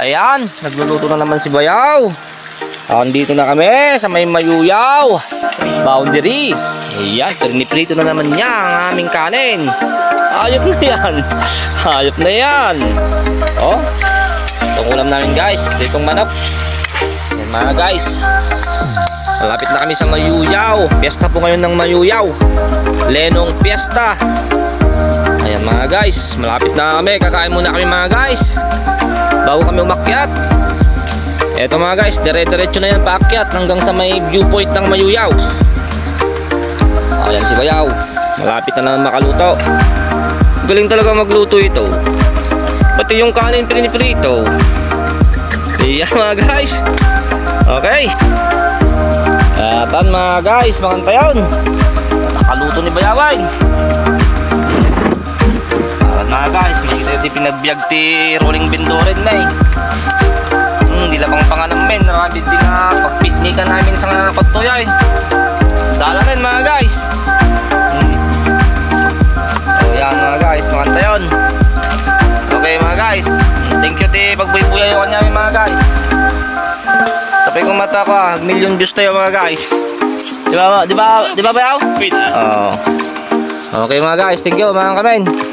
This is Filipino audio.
Ayan, nagluluto na naman si Bayaw. Andito na kami sa may mayuyaw. Boundary. Ayan, prito na naman niya ang aming kanin. Ayop na yan. Ayop na yan. Oh, itong ulam namin guys. Ito itong manok. Ayan mga guys. Malapit na kami sa Mayuyaw. Piyesta po ngayon ng Mayuyaw. Lenong Piyesta. Ayan mga guys, malapit na kami. Kakain muna kami mga guys. Bago kami umakyat. Eto mga guys, dire-diretso na yan paakyat hanggang sa may viewpoint ng Mayuyaw. Ayan si Bayaw. Malapit na naman makaluto. Galing talaga magluto ito. Pati yung kanin piniprito. Ayan mga guys. Okay. Atan mga guys, makantayon. Nakaluto ni Bayawan. Pinagbiag ti rolling bendoren na eh. Hmm, di labang pangalan men, marami din na pagpiknikan namin sa pagtuya eh. Dalagan mga guys. Hmm. So yan mga guys, makantayon. Okay mga guys, thank you ti pagbuy-buya yung kanya mga guys. Sabi kong mata ko ah, million views tayo mga guys. Di ba, di ba, di ba bayaw? Wait, ah. Oo. Okay mga guys, thank you mga kamen.